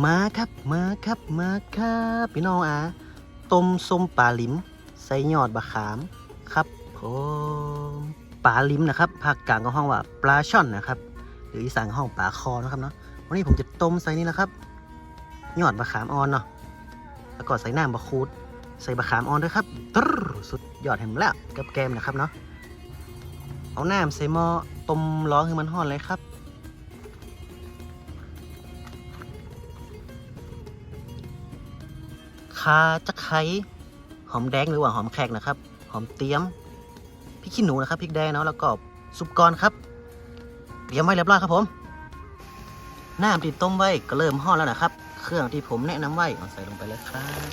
มาครับมาครับมาครับพี่น้องอะต้มส้มปลาลิมใส่ยอดบะขามครับผมปลาลิมนะครับภาคกลางก็ห้องว่าปลาช่อนนะครับ หรืออีสานก็ห้องปลาคอนะครับเนาะวันนี้ผมจะต้มใส่นี่นะครับ ยอดบะขามอ่อนเนาะแล้วก็ใส่น้ำบะคูดใส่บะขามอ่อนด้วยครับตรสุดยอดเห็นแล้วกับแกมนะครับเนาะเอาน้ำใส่หม้อต้มร้อนให้มันห้อนเลยครับ คาจะไคร้หอมแดงหรือว่าหอมแขกนะครับ หอมเตี้ยมพริกขี้หนูนะครับพริกแดงเนาะแล้วก็ซุปกรครับเตรียมไว้เรียบร้อยครับผมน้ำที่ต้มไว้ก็เริ่มห่อแล้วนะครับ เครื่องที่ผมแนะนำไว้เอาใส่ลงไปเลยครับ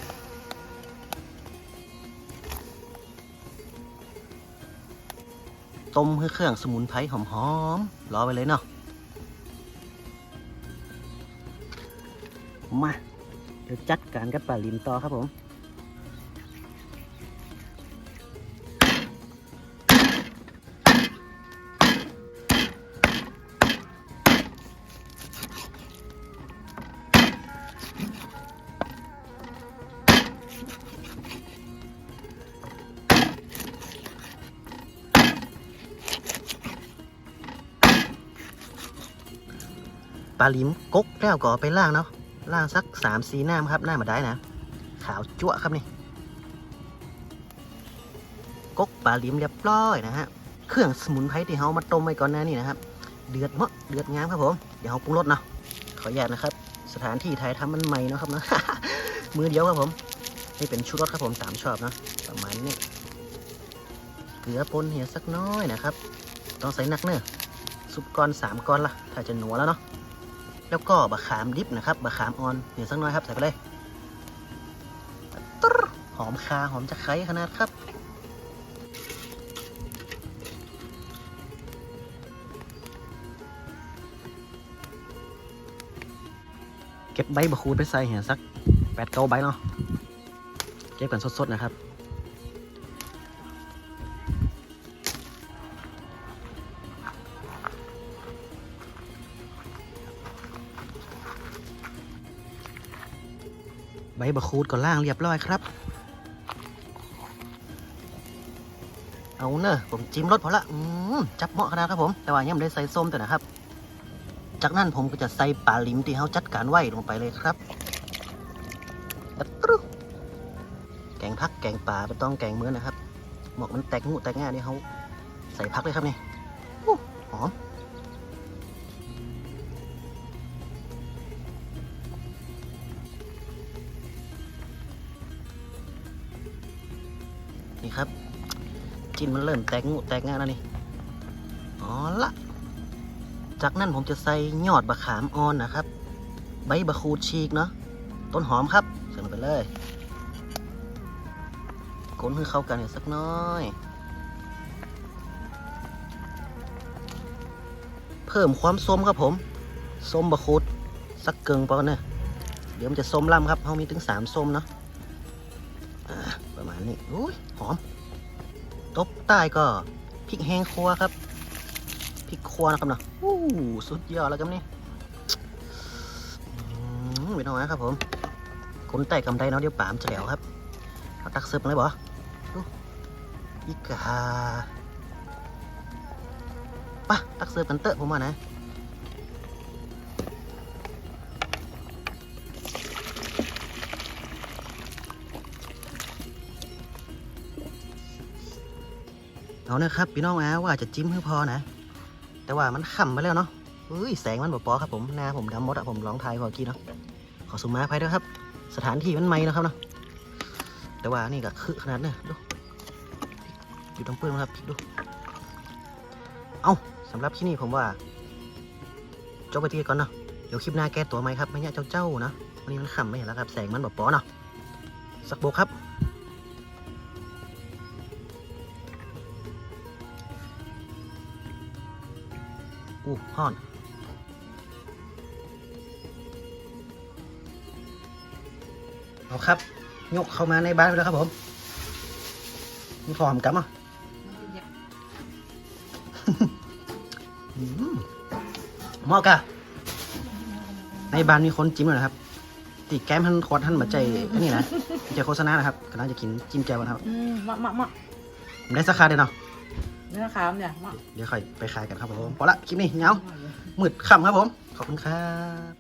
ต้มให้เครื่องสมุนไพรหอมๆรอไปเลยเนาะมา ดี๋ยวจัดการกับปลาลิมต่อครับผมปลาลิมกกแล้วก็เอไปล่างเนาะ ล่างสักสามสีน้ำครับ หน้ามาได้นะ ขาวจั่วครับนี่กกปลาลิมเรียบร้อยนะฮะ เครื่องสมุนไพรที่เรามาต้มไว้ก่อนหน้านี้นะครับ เดือดมากเดือดงามครับผม เดี๋ยวเราปรุงรสเนาะ ขออนุญาตนะครับ สถานที่ไทยทำมันใหม่นะครับนะมือเดียวครับผม นี่เป็นชุดรสครับผมตามชอบนะประมาณนี้ เกลือปนเหี่ยสักน้อยนะครับ ต้องใส่นักเนอะซุปก้อนสามก้อนละถ้าจะหนัวแล้วเนาะ แล้วก็บะขามดิบนะครับบะขามอ่อนเหี่ยสักน้อยครับใส่ไปเลยหอมคาหอมจะไคร้ขนาดครับเก็บใบบะคูดไปใส่เหี่ยสักแปดเก้าใบเนาะเก็บกันสดๆนะครับ ใบบะคูดก็ล่างเรียบร้อยครับ เอาเนอะผมจิ้มรสพอละอืมจับเหมาะขนาดครับผม แต่ว่ายังไม่ได้ใส่ส้มแต่นะครับ จากนั้นผมก็จะใส่ปลาลิมที่เขาจัดการไว้ลงไปเลยครับแกงพักแกงปลาไม่ต้องแกงเมือนะครับหมอกมันแตกงูแตกง่ายนี่เขาใส่พักเลยครับนี่อู้หอม นี่ครับกลินมันเริ่มแตกงูแตกงาแล้วนี่อ๋อละจากนั้นผมจะใส่ยอดบะขามอ่อนนะครับ ใบบะคูดฉีกเนาะต้นหอมครับใส่ลงไปเลยคนให้เข้ากันอีกสักน้อยเพิ่มความส้มครับผมส้มบะคูดสักเกิงปอนเนอะเดี๋ยวมันจะส้มล่ำครับเขามีถึงสามส้มเนาะ ประมาณนี้อุ้ยหอม ตบใต้ก็พริกแห้งครัวครับพริกครัวนะครับเนาะอู้สุดยอดแล้วครับนี่อืมไม่ต้องนะครับผมคนไต่กำไดเนาะเดี๋ยวปามจะแหลวครับเอาตักเสิร์ฟเลยบ่ดูอีกาปะตักเสิร์ฟกันเตอะผมว่านะ เอานะครับพี่น้องอาว่าจะจิ้มให้พอนะ แต่ว่ามันขำไปแล้วเนาะเฮ้ยแสงมันบ่พอครับผมหน้าผมดำมดอะผมร้องทายพอกี้เนาะขอสุมาภัยด้วยครับ สถานที่มันไหมนะครับเนาะแต่ว่านี่ก็คือขนาดเนี่ยดูอยู่ตรงเปื้อนนะครับพลิกดูเอาสำหรับที่นี่ผมว่าจบไปที่ก่อนเนาะเดี๋ยวคลิปหน้าแก้ตัวไหมครับไม่เนี่ยเจ้าๆนะวันนี้มันขำไม่เห็นแล้วครับแสงมันบ่พอเนาะสักโบครับ อู้ห่อนเอาครับ ยกเข้ามาในบ้านไปแล้วครับผมมีพอหอมกำอะอืมเหมอกะในบ้านมีคนจิ้มเลยนะครับตีแก้มท่านคอร์ท่านมาใจอันนี้นะใจโฆษณานะครับกำลังจะกินจิ้มแจ่วนะครับอืมมะมะมะผมได้สักคาเดียวเนาะ เนื้อขามเนี่ย เดี๋ยวค่อยไปขายกันครับผมพอละคลิปนี้เงามืดค่ำครับผม ขอบคุณครับ